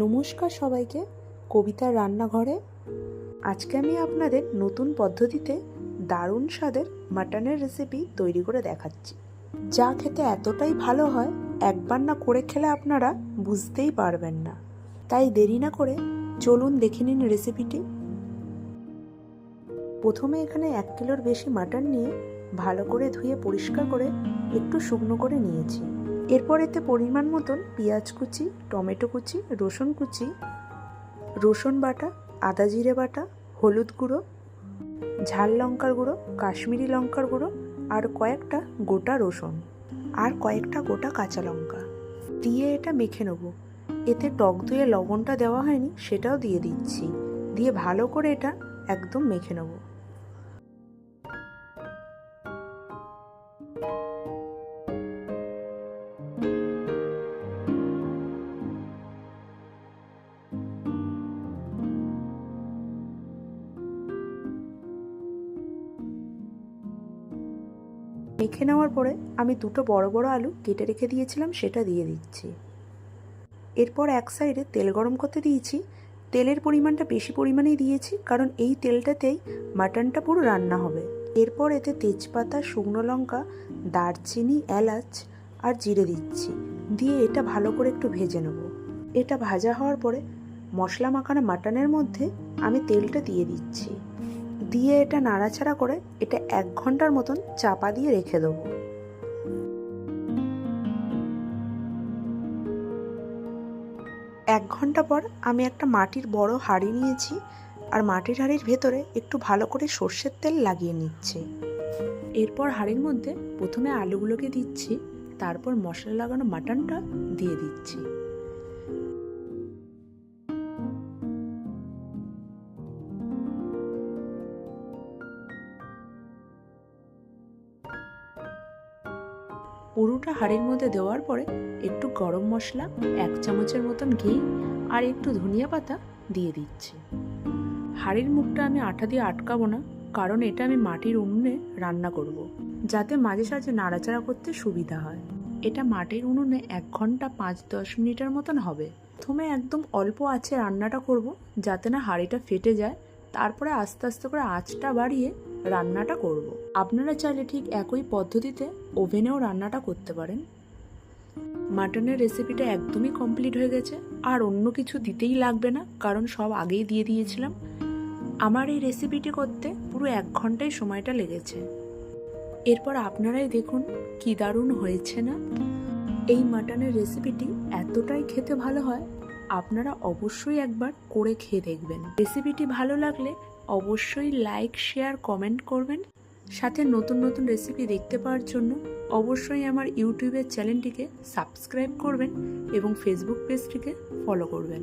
নমস্কার সবাইকে, কবিতার রান্নাঘরে। আজকে আমি আপনাদের নতুন পদ্ধতিতে দারুণ স্বাদের মাটনের রেসিপি তৈরি করে দেখাচ্ছি। যা খেতে এতটাই ভালো হয়, একবার না করে খেলে আপনারা বুঝতেই পারবেন না। তাই দেরি না করে চলুন দেখে নিন রেসিপিটি প্রথমে এখানে এক কিলোর বেশি মাটন নিয়ে ভালো করে ধুয়ে পরিষ্কার করে একটু শুকনো করে নিয়েছি। এরপর এতে পরিমাণ মতন পেঁয়াজ কুচি, টমেটো কুচি, রসুন কুচি, রসুন বাটা, আদা জিরে বাটা, হলুদ গুঁড়ো, ঝাল লঙ্কার গুঁড়ো, কাশ্মীরি লঙ্কার গুঁড়ো আর কয়েকটা গোটা রসুন আর কয়েকটা গোটা কাঁচা লঙ্কা। দিয়ে এটা মেখে নেব। এতে টক দইয়ে লবণটা দেওয়া হয়নি, সেটাও দিয়ে দিচ্ছি। দিয়ে ভালো করে এটা একদম মেখে নেব। মেখে নেওয়ার পরে আমি দুটো বড় বড় আলু কেটে রেখে দিয়েছিলাম, সেটা দিয়ে দিচ্ছি। এরপর এক সাইডে তেল গরম করতে দিয়েছি। তেলের পরিমাণটা বেশি পরিমাণেই দিয়েছি, কারণ এই তেলটাতেই মাটনটা পুরো রান্না হবে। এরপর এতে তেজপাতা, শুকনো লঙ্কা, দারচিনি, এলাচ আর জিরে দিচ্ছি। দিয়ে এটা ভালো করে একটু ভেজে নেব। এটা ভাজা হওয়ার পরে মশলা মাখানো মাটনের মধ্যে আমি তেলটা দিয়ে দিচ্ছি। দিয়ে এটা নাড়াচাড়া করে এটা এক ঘণ্টার মতন চাপা দিয়ে রেখে দেবো। এক ঘণ্টা পর আমি একটা মাটির বড় হাঁড়ি নিয়েছি আর মাটির হাঁড়ির ভেতরে একটু ভালো করে সর্ষের তেল লাগিয়ে নিচ্ছি। এরপর হাঁড়ির মধ্যে প্রথমে আলুগুলোকে দিচ্ছি, তারপর মশলা লাগানো মাটনটা দিয়ে দিচ্ছি। পুরোটা হাঁড়ির মধ্যে দেওয়ার পরে একটু গরম মশলা, এক চামচের মতন ঘি আর একটু ধনিয়া পাতা দিয়ে দিচ্ছি হাঁড়ির মুখটা আমি আঠা দিয়ে আটকাবো না, কারণ এটা আমি মাটির উনুনে রান্না করব। যাতে মাঝে সাঝে নাড়াচাড়া করতে সুবিধা হয় এটা মাটির উনুনে এক ঘণ্টা পাঁচ দশ মিনিটের মতন হবে প্রথমে একদম অল্প আছে রান্নাটা করব, যাতে না হাঁড়িটা ফেটে যায়, তারপরে আস্তে আস্তে করে আঁচটা বাড়িয়ে রান্নাটা করব। আপনারা চাইলে ঠিক একই পদ্ধতিতে ওভেনেও রান্নাটা করতে পারেন। মাটনের রেসিপিটা একদমই কমপ্লিট হয়ে গেছে। আর অন্য কিছু দিতেই লাগবে না, কারণ সব আগেই দিয়ে দিয়েছিলাম। আমার এই রেসিপিটি করতে পুরো এক ঘন্টায় সময়টা লেগেছে। এরপর আপনারাই দেখুন কি দারুণ হয়েছে না। এই মাটনের রেসিপিটি এতটাই খেতে ভালো হয় আপনারা অবশ্যই একবার করে খেয়ে দেখবেন। রেসিপিটি ভালো লাগলে অবশ্যই লাইক শেয়ার কমেন্ট করবেন। সাথে নতুন নতুন রেসিপি দেখতে পাওয়ার জন্য অবশ্যই আমার ইউটিউবের চ্যানেলটিকে সাবস্ক্রাইব করবেন এবং ফেসবুক পেজটিকে ফলো করবেন।